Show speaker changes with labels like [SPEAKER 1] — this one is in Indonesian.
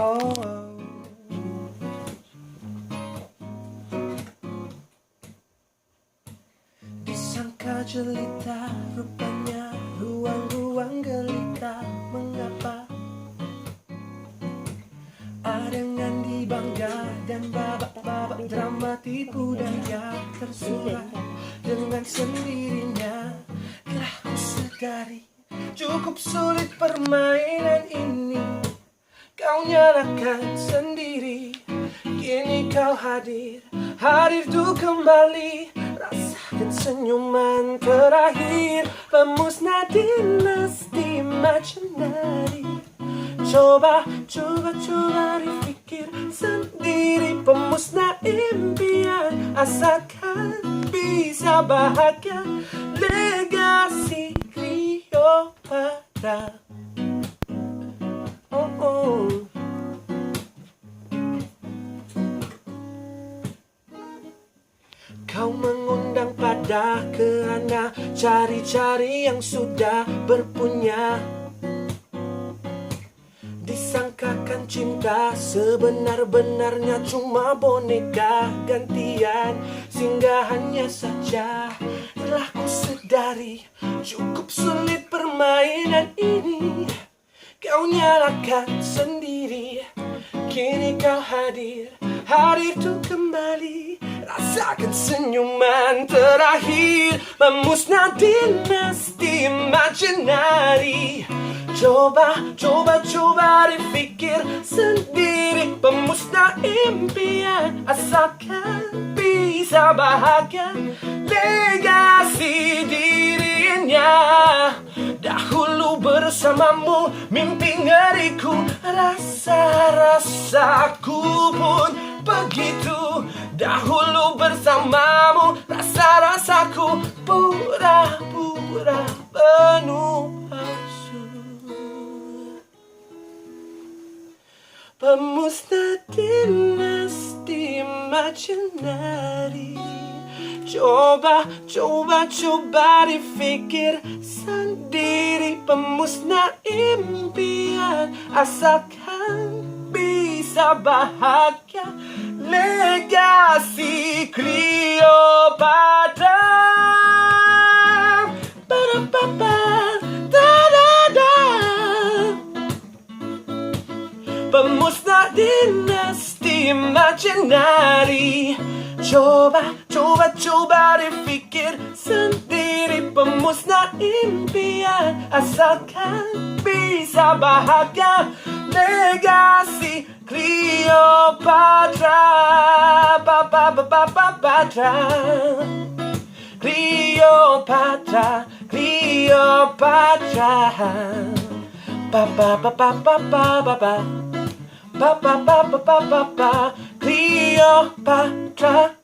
[SPEAKER 1] Oh. Disangka jelita rupanya ruang-ruang gelita mengapa? Ada Adengan dibangga dan babak-babak drama tipu daya tersurat dengan sendirinya. Telah kusadari cukup sulit permainan Nyalakan sendiri. Kini kau hadir Hadir tuh kembali. Rasakan senyuman terakhir Pemusnah dinasti imaginary Coba, coba, coba dipikir sendiri. Pemusnah impian Asalkan bisa bahagia. Legasi Cleopatra Kau mengundang pada kerana cari-cari yang sudah berpunya. Disangkakan cinta sebenar-benarnya cuma boneka gantian. Singgahannya saja telah ku sadari Cukup sulit permainan ini. Kau nyalakan sendiri. Kini kau hadir. Hadir tuh kembali Rasakan senyuman terakhir Memusnah dinasti imaginary Coba, coba, coba dipikir sendiri Pemusnah impian Asalkan bisa bahagia. Legasi dirinya Dahulu bersamamu mimpi ngeriku Rasa-rasaku pun begitu bersamamu. Rasa-rasaku Pura-pura penuh palsu Pemusnah dinasti imaginary Coba, coba, coba dipikir sendiri. Pemusnah impian Asalkan bisa bahagia. Legasi Cleopatra. Ba-da-ba-ba, da-da-da. Pemusnah dinasti imaginary Coba, coba, coba dipikir sendiri. Pemusnah impian Asalkan bisa bahagia. Legasi Cleopatra, Cleopatra. Ba ba ba ba ba ba ba ba. Ba ba ba ba ba ba ba. Cleopatra